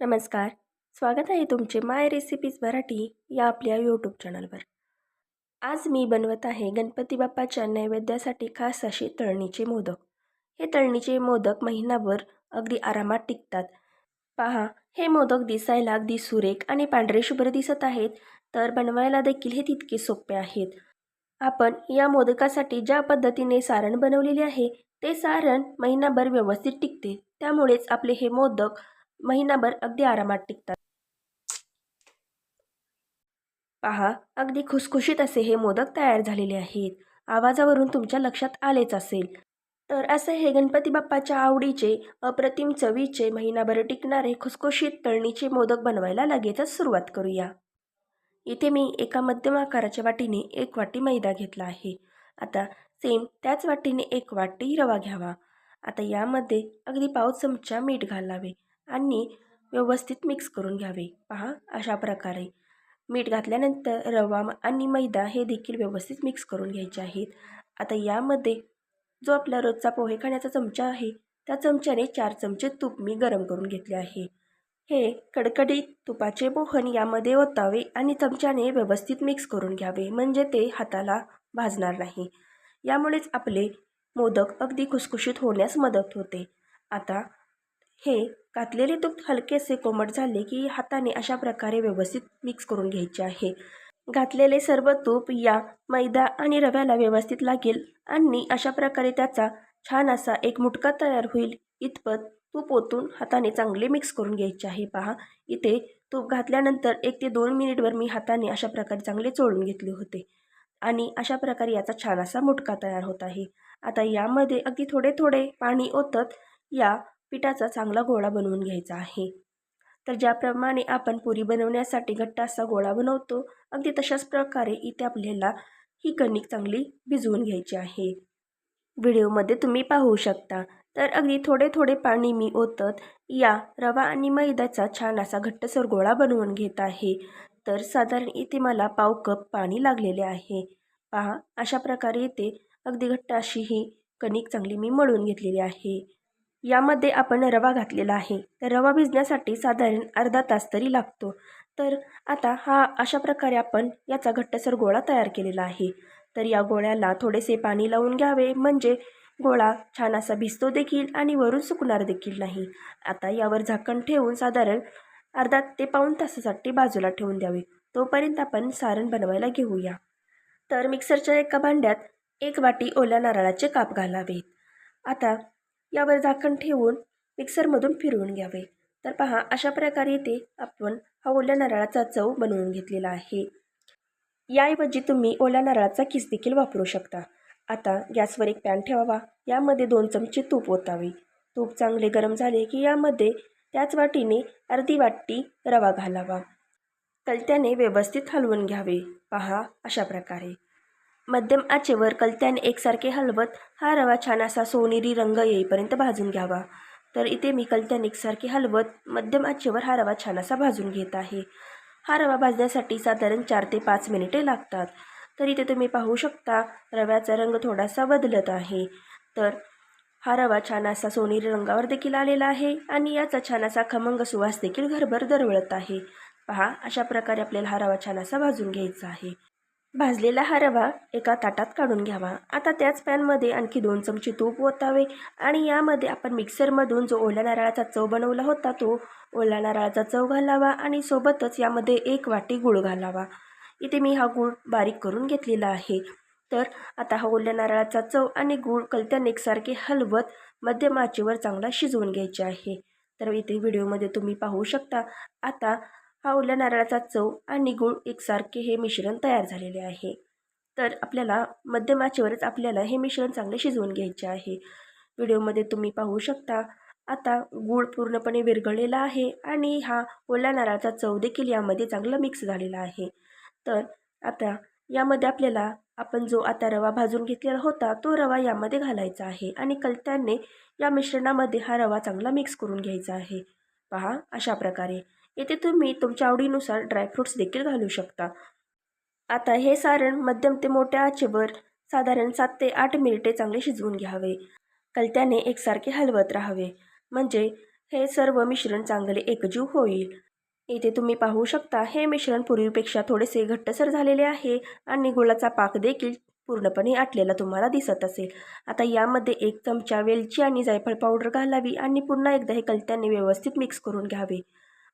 नमस्कार. स्वागत आहे तुमचे माय रेसिपीज मराठी या आपल्या यूट्यूब चॅनलवर आज मी बनवत आहे गणपती बाप्पाच्या नैवेद्यासाठी खास असे तळणीचे मोदक. हे तळणीचे मोदक महिनाभर अगदी आरामात टिकतात. पहा हे मोदक दिसायला अगदी सुरेख आणि पांढरे शुभ्र दिसत आहेत तर बनवायला देखील हे तितके सोपे आहेत. आपण या मोदकासाठी ज्या पद्धतीने सारण बनवलेले आहे ते सारण महिनाभर व्यवस्थित टिकते. त्यामुळेच आपले हे मोदक महिनाभर अगदी आरामात टिकतात. पहा अगदी खुसखुशीत असे हे मोदक तयार झालेले आहेत. आवाजावरून तुमच्या लक्षात आलेच असेल. तर असे हे गणपती बाप्पाच्या आवडीचे अप्रतिम चवीचे महिनाभर टिकणारे खुसखुशीत तळणीचे मोदक बनवायला लगेचच सुरुवात करूया. इथे मी एका मध्यम आकाराच्या वाटीने एक वाटी मैदा घेतला आहे. आता सेम त्याच वाटीने एक वाटी रवा घ्यावा. आता यामध्ये अगदी पाव चमचा मीठ घालावे. आणि व्यवस्थित मिक्स करून घ्यावे. पहा अशा प्रकारे. मीठ घातल्यानंतर रवा आणि मैदा हे देखील व्यवस्थित मिक्स करून घ्यायचे आहेत. आता यामध्ये जो आपला रोजचा पोहे खाण्याचा चमचा आहे त्या चमच्याने चार चमचे तूप मी गरम करून घेतले आहे. हे कडकडीत तुपाचे मोहन यामध्ये ओतावे आणि चमच्याने व्यवस्थित मिक्स करून घ्यावे म्हणजे ते हाताला भाजणार नाही. यामुळेच आपले मोदक अगदी खुसखुशीत होण्यास मदत होते. आता हे घातलेले तूप हलकेसे कोमट झाले की हाताने अशा प्रकारे व्यवस्थित मिक्स करून घ्यायचे आहे. घातलेले सर्व तूप या मैदा आणि रव्याला व्यवस्थित लागेल आणि अशा प्रकारे त्याचा छान असा एक मुटका तयार होईल. इतपत तूप ओतून हाताने चांगले मिक्स करून घ्यायचे आहे. पहा इथे तूप घातल्यानंतर एक ते दोन मिनिटवर मी हाताने अशा प्रकारे चांगले चोळून घेतले होते. आणि अशा प्रकारे याचा छान असा मुटका तयार होत आहे. आता यामध्ये अगदी थोडे थोडे पाणी ओतत या पिठाचा चांगला गोळा बनवून घ्यायचा आहे. तर ज्याप्रमाणे आपण पुरी बनवण्यासाठी घट्ट असा गोळा बनवतो अगदी तशाच प्रकारे इथे आपल्याला ही कणिक चांगली भिजवून घ्यायची आहे. व्हिडिओमध्ये तुम्ही पाहू शकता. तर अगदी थोडे थोडे पाणी मी ओतत या रवा आणि मैद्याचा छान असा घट्टसर गोळा बनवून घेत आहे. तर साधारण इथे मला पाव कप पाणी लागलेले आहे. पहा अशा प्रकारे इथे अगदी घट्ट अशी ही कणिक चांगली मी मळून घेतलेली आहे. यामध्ये आपण रवा घातलेला आहे. तर रवा भिजण्यासाठी साधारण अर्धा तास तरी लागतो. तर आता हा अशा प्रकारे आपण याचा घट्टसर गोळा तयार केलेला आहे. तर या गोळ्याला थोडेसे पाणी लावून घ्यावे. म्हणजे गोळा छान असा भिजतो देखील आणि वरून सुकणार देखील नाही. आता यावर झाकण ठेवून साधारण अर्धा ते पाऊण तासासाठी बाजूला ठेवून द्यावे. तोपर्यंत आपण सारण बनवायला घेऊया. तर मिक्सरच्या एका भांड्यात एक वाटी ओल्या नारळाचे काप घालावेत. आता यावर झाकण ठेवून मिक्सरमधून फिरवून घ्यावे. तर पहा अशा प्रकारे इथे आपण हा ओल्या नारळाचा चव बनवून घेतलेला आहे. याऐवजी तुम्ही ओल्या नारळाचा किस देखील वापरू शकता. आता गॅसवर एक पॅन ठेवावा. यामध्ये दोन चमचे तूप ओतावे. तूप चांगले गरम झाले की यामध्ये त्याच वाटीने अर्धी वाटी रवा घालावा. तलत्याने व्यवस्थित हलवून घ्यावे. पहा अशा प्रकारे. मध्यम आचेवर कलत्याने एकसारखे हलवत हा रवा छान असा सोनेरी रंग येईपर्यंत भाजून घ्यावा. तर इथे मी कलत्याने एकसारखे हलवत मध्यम आचेवर हा रवा छान असा भाजून घेत आहे. हा रवा भाजण्यासाठी साधारण चार ते पाच मिनिटे लागतात. तर इथे तुम्ही पाहू शकता रव्याचा रंग थोडासा बदलत आहे. तर हा रवा छान असा सोनेरी रंगावर देखील आलेला आहे आणि याचा छान असा खमंग सुवास देखील घरभर दरवळत आहे. पहा अशा प्रकारे आपल्याला हा रवा छान असा भाजून घ्यायचा आहे. भाजलेला हा रवा एका ताटात काढून घ्यावा. आता त्याच पॅनमध्ये आणखी दोन चमचे तूप ओतावे आणि यामध्ये आपण मिक्सरमधून जो ओल्या नारळाचा चव बनवला होता तो ओल्या नारळाचा चव घालावा आणि सोबतच यामध्ये एक वाटी गूळ घालावा. इथे मी हा गूळ बारीक करून घेतलेला आहे. तर आता हा ओल्या नारळाचा चव आणि गूळ कलत्याने एकसारखे हलवत मध्यम आचेवर चांगला शिजवून घ्यायचे आहे. तर इथे व्हिडिओमध्ये तुम्ही पाहू शकता आता हा ओल्या नारळाचा चव आणि गूळ एकसारखे हे मिश्रण तयार झालेले आहे. तर आपल्याला मध्यम आचेवरच आपल्याला हे मिश्रण चांगले शिजवून घ्यायचे आहे. व्हिडिओमध्ये तुम्ही पाहू शकता आता गूळ पूर्णपणे विरघळलेला आहे आणि हा ओल्या नारळाचा चव देखील यामध्ये चांगला मिक्स झालेला आहे. तर आता यामध्ये आपल्याला आपण जो आता रवा भाजून घेतलेला होता तो रवा यामध्ये घालायचा आहे आणि कलत्याने या मिश्रणामध्ये हा रवा चांगला मिक्स करून घ्यायचा आहे. पहा अशा प्रकारे. येथे तुम्ही तुमच्या आवडीनुसार ड्रायफ्रूट्स देखील घालू शकता. आता हे सारण मध्यम ते मोठ्या आचेवर साधारण सात ते आठ मिनिटे चांगले शिजवून घ्यावे. कलत्याने एकसारखे हलवत राहावे. म्हणजे हे सर्व मिश्रण चांगले एकजीव होईल. इथे तुम्ही पाहू शकता हे मिश्रण पूर्वीपेक्षा थोडेसे घट्टसर झालेले आहे आणि गुळाचा पाक देखील पूर्णपणे आटलेला तुम्हाला दिसत असेल. आता यामध्ये एक चमचा वेलची आणि जायफळ पावडर घालावी आणि पुन्हा एकदा हे कलत्याने व्यवस्थित मिक्स करून घ्यावे.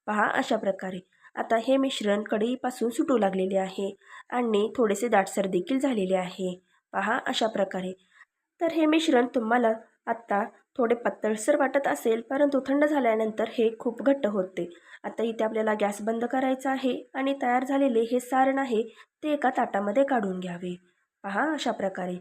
पहा अशा प्रकारे. आता हे मिश्रण कढईपासून सुटू लागलेले आहे आणि थोडेसे दाटसर देखील झालेले आहे. पहा अशा प्रकारे. तर हे मिश्रण तुम्हाला आत्ता थोडे पातळसर वाटत असेल परंतु थंड झाल्यानंतर हे खूप घट्ट होते. आता इथे आपल्याला गॅस बंद करायचा आहे आणि तयार झालेले हे सारण आहे ते एका ताटामध्ये काढून घ्यावे. पहा अशा प्रकारे.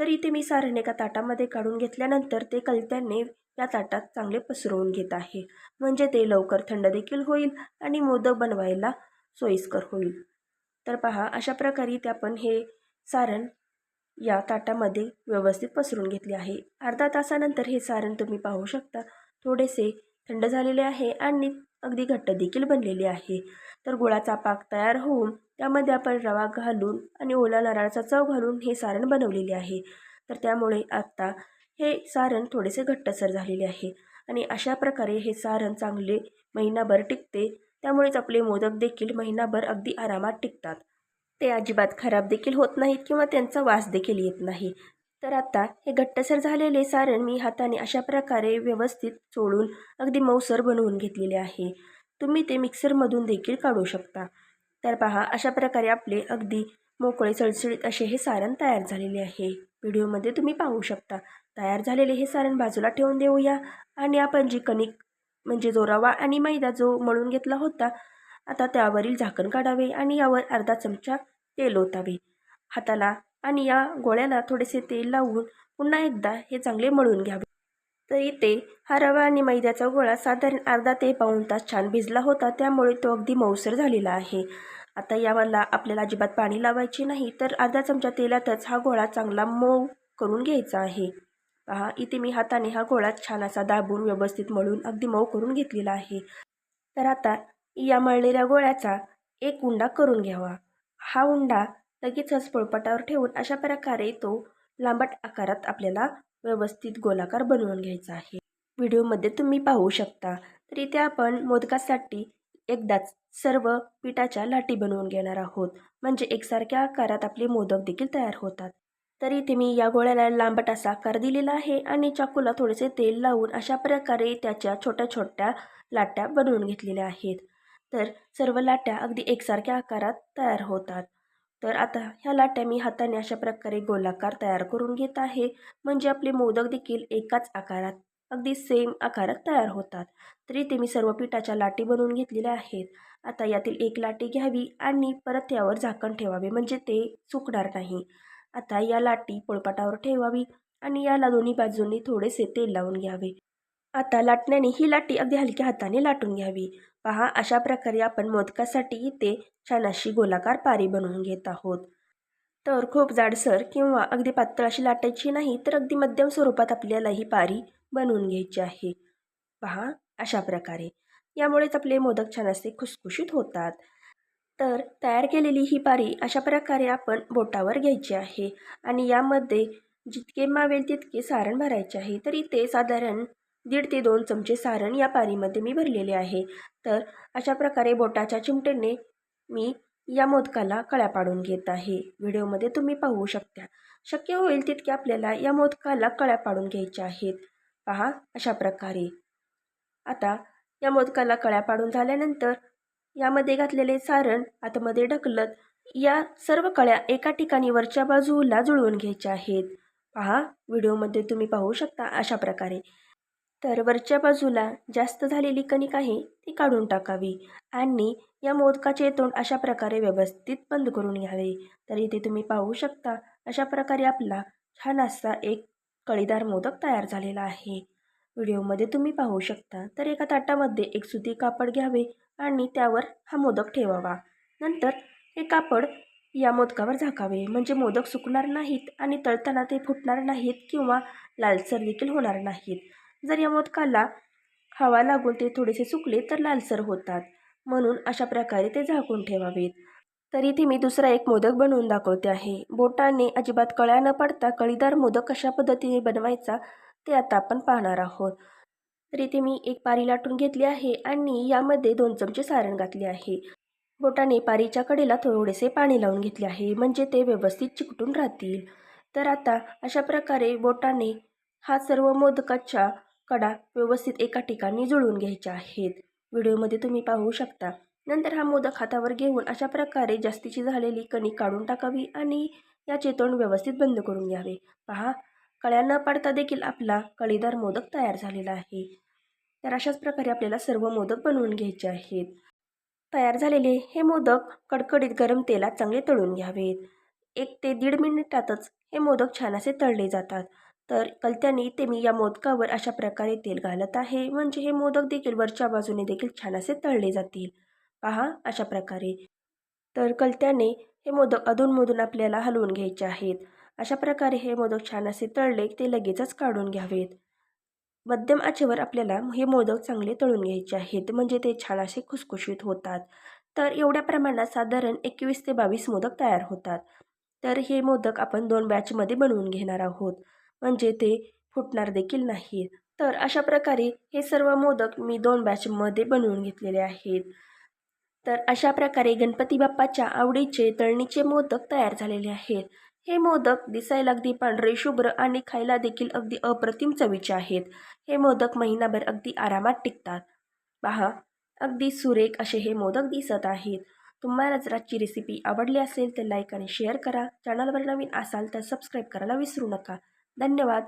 तर इथे मी सारण एका ताटामध्ये काढून घेतल्यानंतर ते कलत्याने या ताटात चांगले पसरवून घेत आहे. म्हणजे ते लवकर थंड देखील होईल आणि मोदक बनवायला सोयीस्कर होईल. तर पहा अशा प्रकारे ते आपण हे सारण या ताटामध्ये व्यवस्थित पसरून घेतले आहे. अर्धा तासानंतर हे सारण तुम्ही पाहू शकता. थोडेसे थंड झालेले आहे आणि अगदी घट्ट देखील बनलेले आहे. तर गुळाचा पाक तयार होऊन त्यामध्ये आपण रवा घालून आणि ओला नारळाचा चव घालून हे सारण बनवलेले आहे. तर त्यामुळे आत्ता हे सारण थोडेसे घट्टसर झालेले आहे आणि अशा प्रकारे हे सारण चांगले महिनाभर टिकते. त्यामुळेच आपले मोदक देखील महिनाभर अगदी आरामात टिकतात. ते अजिबात खराब देखील होत नाहीत किंवा त्यांचा वास देखील येत नाही. तर आता हे घट्टसर झालेले सारण मी हाताने अशा प्रकारे व्यवस्थित चोळून अगदी मऊसर बनवून घेतलेले आहे. तुम्ही ते मिक्सरमधून देखील काढू शकता. तर पहा अशा प्रकारे आपले अगदी मोकळे चळचळीत असे हे सारण तयार झालेले आहे. व्हिडिओमध्ये तुम्ही पाहू शकता. तयार झालेले हे सारण बाजूला ठेवून देऊया. आणि आपण जी कणिक म्हणजे जो रवा आणि मैदा जो मळून घेतला होता आता त्यावरील झाकण काढावे आणि यावर अर्धा चमचा तेल ओतावे. हाताला आणि या गोळ्याला थोडेसे तेल लावून पुन्हा एकदा हे चांगले मळून घ्यावे. तर इथे हा रवा आणि मैद्याचा गोळा साधारण अर्धा ते पाऊण तास छान भिजला होता त्यामुळे तो अगदी मऊसर झालेला आहे. आता यावरला आपल्याला अजिबात पाणी लावायचे नाही तर अर्धा चमचा तेलातच हा गोळा चांगला मऊ करून घ्यायचा आहे. पहा इथे मी हाताने हा गोळा छान असा दाबून व्यवस्थित मळून अगदी मऊ करून घेतलेला आहे. तर आता या मळलेल्या गोळ्याचा एक उंडा करून घ्यावा. हा उंडा लगेचच पोळपाटावर ठेवून अशा प्रकारे तो लांबट आकारात आपल्याला व्यवस्थित गोलाकार बनवून घ्यायचा आहे. व्हिडिओमध्ये तुम्ही पाहू शकता. तर इथे आपण मोदकासाठी एकदाच सर्व पिठाच्या लाटी बनवून घेणार आहोत. म्हणजे एकसारख्या आकारात आपले मोदक देखील तयार होतात. तर इथे मी या गोळ्याला लांबट असा आकार दिलेला आहे आणि चाकूला थोडेसे तेल लावून अशा प्रकारे त्याच्या छोट्या छोट्या लाट्या बनवून घेतलेल्या आहेत. तर सर्व लाट्या अगदी एकसारख्या आकारात तयार होतात. तर आता ह्या लाट्या मी हाताने अशा प्रकारे गोलाकार तयार करून घेत आहे. म्हणजे आपले मोदक देखील एकाच आकारात अगदी सेम आकारात तयार होतात. तरी ते मी सर्व पिठाच्या लाटी बनवून घेतलेल्या आहेत. आता यातील एक लाटी घ्यावी आणि परत यावर झाकण ठेवावे. म्हणजे ते सुकणार नाही. आता या लाटी पोळपाटावर ठेवावी आणि याला दोन्ही बाजूंनी थोडेसे तेल लावून घ्यावे. आता लाटण्याने ही लाटी अगदी हलक्या हाताने लाटून घ्यावी. पहा अशा प्रकारे आपण मोदकासाठी इथे छान अशी गोलाकार पारी बनवून घेत आहोत. तर खूप जाडसर किंवा अगदी पातळ अशी लाटायची नाही तर अगदी मध्यम स्वरूपात आपल्याला ही पारी बनवून घ्यायची आहे. पहा अशा प्रकारे. यामुळेच आपले मोदक छान असे खुसखुशीत होतात. तर तयार केलेली ही पारी अशा प्रकारे आपण बोटावर घ्यायची आहे. आणि यामध्ये जितके मावेल तितके सारण भरायचे आहे. तर इथे साधारण दीड ते दोन चमचे सारण या पारीमध्ये मी भरलेले आहे. तर अशा प्रकारे बोटाच्या चिमटेने मी या मोदकाला कळ्या पाडून घेत आहे. व्हिडिओमध्ये तुम्ही पाहू शकता. शक्य होईल तितके आपल्याला या मोदकाला कळ्या पाडून घ्यायच्या आहेत. पहा अशा प्रकारे. आता या मोदकाला कळ्या पाडून झाल्यानंतर यामध्ये घातलेले सारण आतमध्ये ढकलत या सर्व कळ्या एका ठिकाणी वरच्या बाजूला जुळवून घ्यायच्या आहेत. पहा व्हिडिओमध्ये तुम्ही पाहू शकता अशा प्रकारे. तर वरच्या बाजूला जास्त झालेली कणिक आहे ती काढून टाकावी आणि या मोदकाचे तोंड अशा प्रकारे व्यवस्थित बंद करून घ्यावे. तर इथे तुम्ही पाहू शकता अशा प्रकारे आपला छान असा एक कळीदार मोदक तयार झालेला आहे. व्हिडिओमध्ये तुम्ही पाहू शकता. तर एका ताटामध्ये एक सुती कापड घ्यावे आणि त्यावर हा मोदक ठेवावा. नंतर हे कापड या मोदकावर झाकावे. म्हणजे मोदक सुकणार नाहीत आणि तळताना ते फुटणार नाहीत किंवा लालसर देखील होणार नाहीत. जर या मोदकाला हवा लागून ते थोडेसे सुकले तर लालसर होतात. म्हणून अशा प्रकारे ते झाकून ठेवावेत. तर इथे मी दुसरा एक मोदक बनवून दाखवते आहे. बोटाने अजिबात कळ्या न पडता कळीदार मोदक कशा पद्धतीने बनवायचा ते आता आपण पाहणार आहोत. तर इथे मी एक पारी लाटून घेतली आहे आणि यामध्ये दोन चमचे सारण घातले आहे. बोटाने पारीच्या कडेला थोडेसे पाणी लावून घेतले आहे म्हणजे ते व्यवस्थित चिकटून राहतील. तर आता अशा प्रकारे बोटाने हा सर्व मोदकाच्या कडा व्यवस्थित एका ठिकाणी जुळवून घ्यायच्या आहेत. व्हिडिओमध्ये तुम्ही पाहू शकता. नंतर हा मोदक हातावर घेऊन अशा प्रकारे जास्तीची झालेली कणिक काढून टाकावी आणि याचे तोंड व्यवस्थित बंद करून घ्यावे. पहा कळ्या न पाडता देखील आपला कळीदार मोदक तयार झालेला आहे. तर अशाच प्रकारे आपल्याला सर्व मोदक बनवून घ्यायचे आहेत. तयार झालेले हे मोदक कडकडीत गरम तेलात चांगले तळून घ्यावेत. एक ते दीड मिनिटातच हे मोदक छान असे तळले जातात. तर कलत्याने ते मी या मोदकावर अशा प्रकारे तेल घालत आहे. म्हणजे हे मोदक देखील वरच्या बाजूने देखील छान असे तळले जातील. पहा अशा प्रकारे. तर कलत्याने हे मोदक अधूनमधून आपल्याला हलवून घ्यायचे आहेत. अशा प्रकारे हे मोदक छान असे तळले ते लगेचच काढून घ्यावेत. मध्यम आचेवर आपल्याला हे मोदक चांगले तळून घ्यायचे आहेत म्हणजे ते छान असे खुसखुशीत होतात. तर एवढ्या प्रमाणात साधारण एकवीस ते बावीस मोदक तयार होतात. तर हे मोदक आपण दोन बॅचमध्ये बनवून घेणार आहोत. म्हणजे ते फुटणार देखील नाही तर अशा प्रकारे हे सर्व मोदक मी दोन बॅचमध्ये बनवून घेतलेले आहेत. तर अशा प्रकारे गणपती बाप्पाच्या आवडीचे तळणीचे मोदक तयार झालेले आहेत. हे मोदक दिसायला अगदी पांढरे शुभ्र आणि खायला देखील अगदी अप्रतिम चवीचे आहेत. हे मोदक महिनाभर अगदी आरामात टिकतात. पहा अगदी सुरेख असे हे मोदक दिसत आहेत. तुम्हाला जर आजची रेसिपी आवडली असेल तर लाईक आणि शेअर करा. चॅनलवर नवीन असाल तर सबस्क्राईब करायला विसरू नका. धन्यवाद.